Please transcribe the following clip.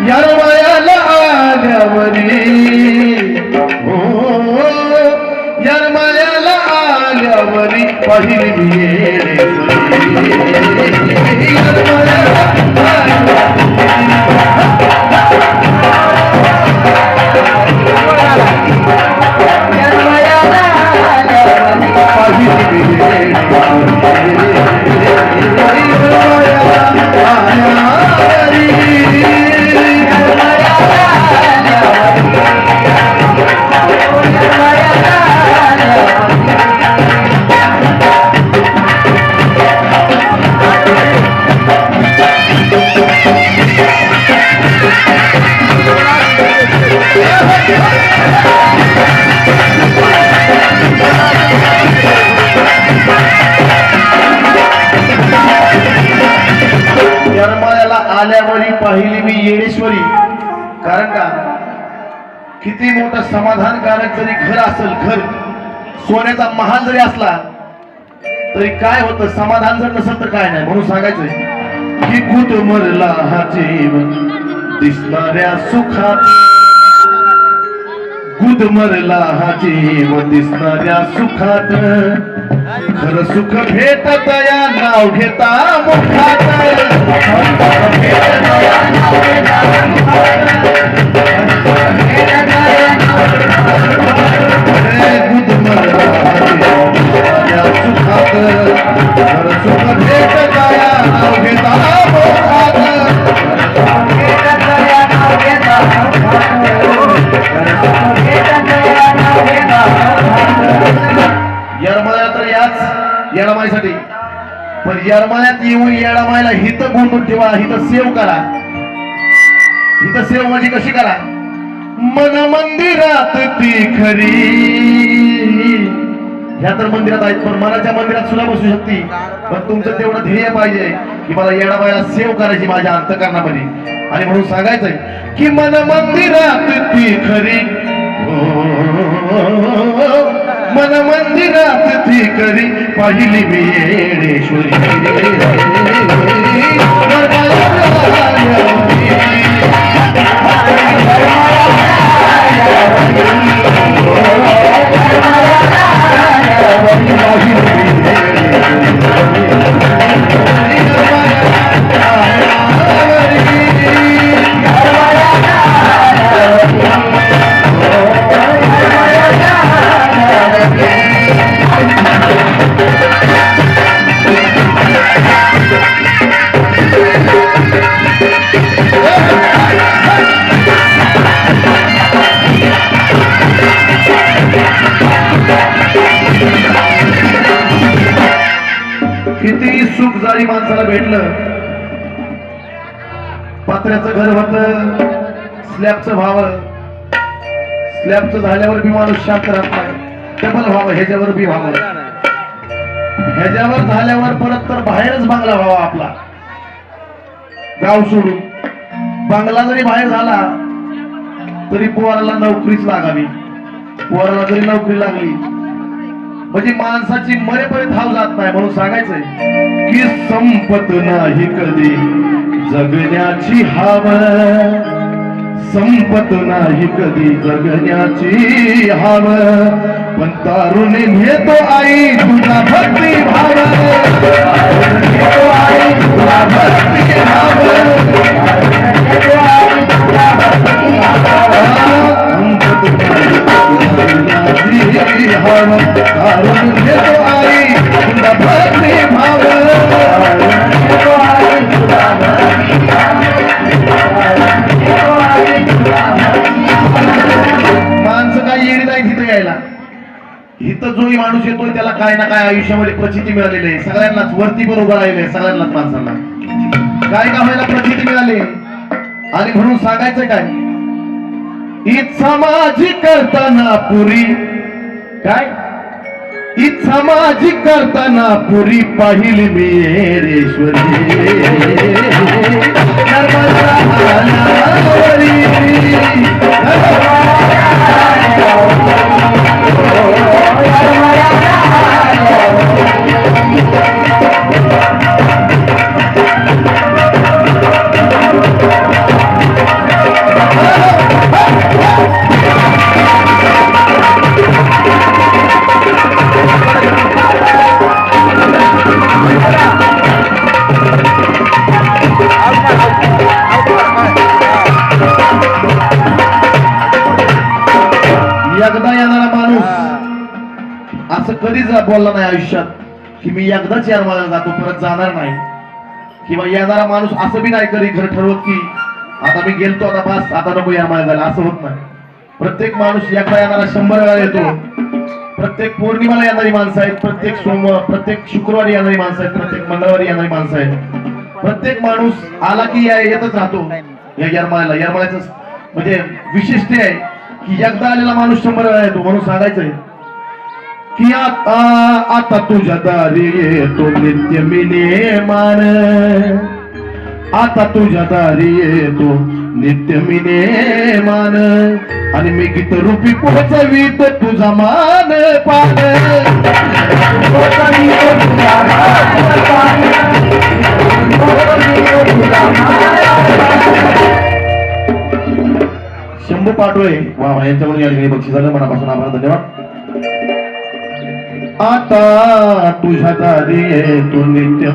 यरमायाला आल्यावरी हो यरमायाला आल्यावरी पहिली येडेश्वरी. यरमायाला आल्यावरी पाहिली मी येडेश्वरी. कारण का? किती मोठं समाधानकारक जरी घर असेल घर सोन्याचा महाल जरी असला तरी काय होतं? समाधान जर नसेल तर काय नाही? म्हणून सांगायचंय की कुत मरला हा जीवन दिसणाऱ्या सुखात दूध मरला हा जीव दिसणाऱ्या सुखात. खर सुख भेटत या नाव घेता मुखात. यरमाळ्यात येऊन येडामाईला हित गुंतून ठेवा हित सेव करा. हित सेव म्हणजे कशी करा? मन मंदिरात ती खरी. ह्या तर मंदिरात आहेत पण मनाच्या मंदिरात सुद्धा बसू शकते. पण तुमचं तेवढं ध्येय पाहिजे की मला येडाबाईला सेव करायची माझ्या अंतकरणामध्ये. आणि म्हणून सांगायचंय की मन मंदिरात ती खरी. हो. मन मंदिरात ती करी पाहिली मी येणेश्वरी जरी माणसाला भेटलं. पात्र्याचं घर होत. स्लॅबचं व्हावं. स्लॅबचं झाल्यावर बी माणूस शांत राहत नाही. डबल व्हावं ह्याच्यावर बी व्हावं. ह्याच्यावर झाल्यावर परत तर बाहेरच बांगला व्हावा आपला. गाव सोडून. बांगला जरी बाहेर झाला तरी पोराला नोकरीच लागावी. पोराला जरी नोकरी लागली म्हणजे माणसाची मरेपर्यंत हाव जात नाही म्हणून सांगायचंय की संपत नाही कधी. जगण्याची हाव संपत नाही कधी. जगण्याची हाव पण तारुणी घेतो आई तुझा भक्ती भाव आई तुझा भक्ती भाव जोही माणूस येतोय त्याला काय ना काय आयुष्यामध्ये प्रचिती मिळालेली आहे. सगळ्यांनाच वरती बरोबर राहिले आहे सगळ्यांनाच माणसांना. काय का व्हायला प्रचिती मिळाली? आणि म्हणून सांगायचं काय? इच्छा माझी करताना पुरी. काय? इच्छा माझी करताना पुरी पाहिली मी रेश्वरी कधीच बोलला नाही आयुष्यात की मी एकदाच येरमाळ्याला जातो परत जाणार नाही. किंवा येणारा माणूस असं बी नाही करी घर ठरवत की आता मी गेलतो आता बस आता नको येरमाळ्या जायला असं होत नाही. प्रत्येक माणूस एकदा येणारा शंभर वेळा येतो. प्रत्येक पौर्णिमाला येणारी माणसं आहेत प्रत्येक सोमवार प्रत्येक शुक्रवारी येणारी माणसं आहेत प्रत्येक मंगळवारी येणारी माणसं आहेत. प्रत्येक माणूस आला की या- येतच राहतो. या यरमाळ्याला यरमाळ्याचं म्हणजे विशिष्ट आहे की एकदा आलेला माणूस शंभर वेळा येतो म्हणून सांगायचंय. की आता आता तुझ्या दारी येतो नित्य मिने मान. आता तुझ्या दारी येतो नित्य मिने मान. आणि मी गीत रूपी पोहोचवीत तुझा मान पान. शंभू पाटोळे वा वा यांच्याकडून या ठिकाणी झालं मनापासून आभार धन्यवाद. आता तुझ्या दारी तू नित्य